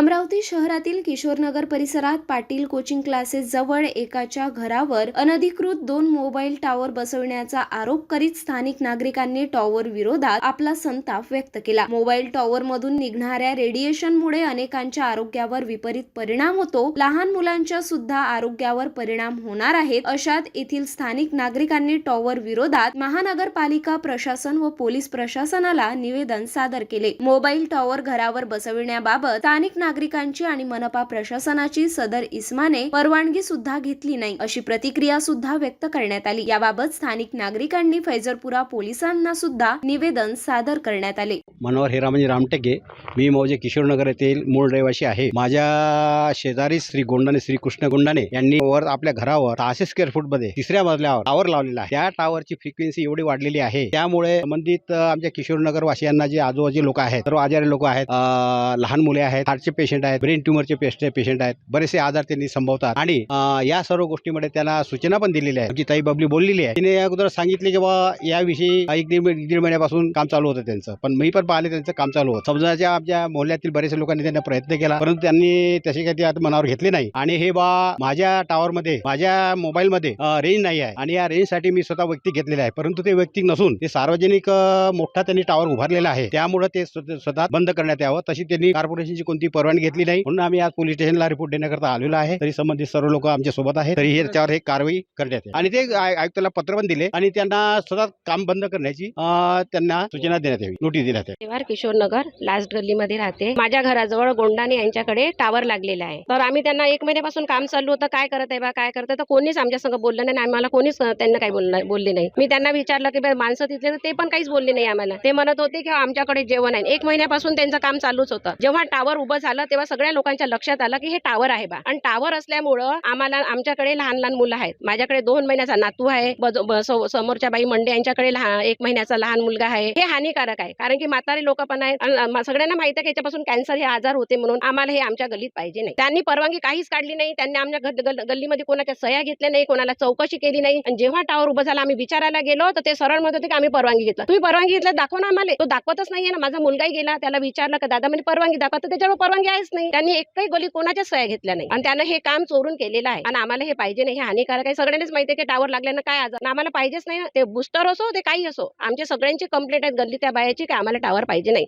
अमरावती शहरातील किशोरनगर परिसरात Patil coaching classes जवळ एकाच्या घरावर अनधिकृत दोन मोबाईल टॉवर बसवण्याचा आरोप करीत स्थानिक नागरिकांनी टॉवर विरोधात आपला संताप व्यक्त केला. मोबाईल टॉवर मधून निघणाऱ्या रेडिएशनमुळे अनेकांच्या आरोग्यावर विपरीत परिणाम होतो. लहान मुलांच्या सुद्धा आरोग्यावर परिणाम होणार आहेत. अशात येथील स्थानिक नागरिकांनी टॉवर विरोधात महानगरपालिका प्रशासन व पोलीस प्रशासनाला निवेदन सादर केले. मोबाईल टॉवर घरावर बसविण्याबाबत स्थानिक नागरिकांची आणि मनपा प्रशासनाची सदर इस्माने परवानगी सुद्धा घेतली नाही अशी प्रतिक्रिया सुद्धा व्यक्त करण्यात आली. याबाबत स्थानिक नागरिकांनी फैजरपुरा पोलिसांना सुद्धा निवेदन सादर करण्यात आले. मनोहर हिरामणी म्हणजे रामटेके. मी मौजे किशोरनगर येथील मूळ रहिवासी आहे. माझ्या शेजारी श्री गोंडाने श्री कृष्ण गोंडाने यांनी वर आपल्या घरावर सहाशे स्क्वेअर फूटमध्ये तिसऱ्या मजल्यावर टावर लावलेला आहे. त्या टावरची फ्रिक्वेन्सी एवढी वाढलेली आहे. त्यामुळे संबंधित आमच्या किशोरनगर वासियांना जे आजूबाजूचे लोक आहेत सर्व आजारी लोक आहेत लहान मुले आहेत हार्टचे पेशंट आहेत ब्रेन ट्युमरचे पेशंट आहेत बरेचसे आजार त्यांनी संभवतात. आणि या सर्व गोष्टीमध्ये त्यांना सूचना पण दिलेल्या आहेत. जी ताई बबली बोललेली आहे तिने अगोदर सांगितले की बाबा याविषयी एक दीड दीड महिन्यापासून काम चालू होतं त्यांचं. पण मी पण पाहिले त्यांचं काम चालू होतं. समजाच्या आमच्या मोहल्ल्यातील बरेचसे लोकांनी त्यांना प्रयत्न केला परंतु त्यांनी तसे काही ते आता मनावर घेतले नाही. आणि हे बा माझ्या टावर मध्ये माझ्या मोबाईल मध्ये रेंज नाही आहे. आणि या रेंजसाठी मी स्वतः व्यक्ती घेतलेला आहे. परंतु ते व्यक्ती नसून ते सार्वजनिक मोठा त्यांनी टावर उभारलेला आहे. त्यामुळे ते स्वतः स्वतः बंद करण्यात यावं. तशी त्यांनी कॉर्पोरेशनची कोणती परवानगी घेतली नाही. म्हणून आम्ही आज पोलीस स्टेशनला रिपोर्ट देण्याकरता आलेलो आहे. तरी संबंधित सर्व लोक आमच्यासोबत आहेत. तरी हे हे कारवाई करण्यात येईल. आणि ते आय- आयुक्ताला पत्र पण दिले. आणि त्यांना सतत काम बंद करण्याची त्यांना सूचना देण्यात यावी. नोटीस देण्यात यावी. किशोर नगर लास्ट गल्लीमध्ये राहते. माझ्या घराजवळ गोंडाने यांच्याकडे टावर लागलेला आहे. तर आम्ही त्यांना एक महिन्यापासून काम चालू होतं. काय करत आहे बा काय करत आहे? तर कोणीच आमच्या संग बोललं नाही. आणि आम्हाला कोणीच त्यांना काही बोललं बोलले नाही. मी त्यांना विचारलं की माणसं तिथले तर ते पण काहीच बोलले नाही आम्हाला. ते म्हणत होते की आमच्याकडे जेवण आहे. एक महिन्यापासून त्यांचं काम चालूच होतं. जेव्हा टावर उभं झालं तेव्हा सगळ्या लोकांच्या लक्षात आलं की हे टावर आहे बा. आणि टावर असल्यामुळं आम्हाला आमच्याकडे लहान लहान मुलं आहेत. माझ्याकडे दोन महिन्याचा नातू आहे ब- समोरच्या बाई मंडे यांच्याकडे लहान एक महिन्याचा लहान मुलगा आहे. हे हानिकारक आहे कारण की म्हातारे लोक पण आहेत. आणि सगळ्यांना माहिती आहे की याच्यापासून कॅन्सर हे आजार होते म्हणून आम्हाला हे आमच्या गल्लीत पाहिजे नाही. त्यांनी परवानगी काहीच काढली नाही. त्यांनी आमच्या गल्लीमध्ये कोणाच्या सह्या घेतल्या नाही कोणाला चौकशी केली नाही. आणि जेव्हा टावर उभं झाला आम्ही विचारायला गेलो तर ते सरळ म्हणत होते की आम्ही परवानगी घेतला. तुम्ही परवानगी घेतलं दाखव ना आम्हाला. तो दाखवतच नाहीये ना. माझा मुलगाही गेला त्याला विचारलं का दादा म्हणजे परवानगी दाखवा. तर त्याच्यावर परवानगी आहेच नाही. त्यांनी एकही गोली कोणाच्या सह्या घेतल्या नाही. आणि त्यानं हे काम चोरून केलेलं आहे. आणि आम्हाला हे पाहिजे नाही. हे हानिकारक आहे. सगळ्यांनीच माहिती की टावर लागल्यानं काय आजार. आम्हाला पाहिजेच नाही ते बुस्टर असो ते काही असो. आमच्या सगळ्यांची कंप्लेंट आहेत. गल्ली त्या बायाची की आम्हाला टावर पाहिजे नाही.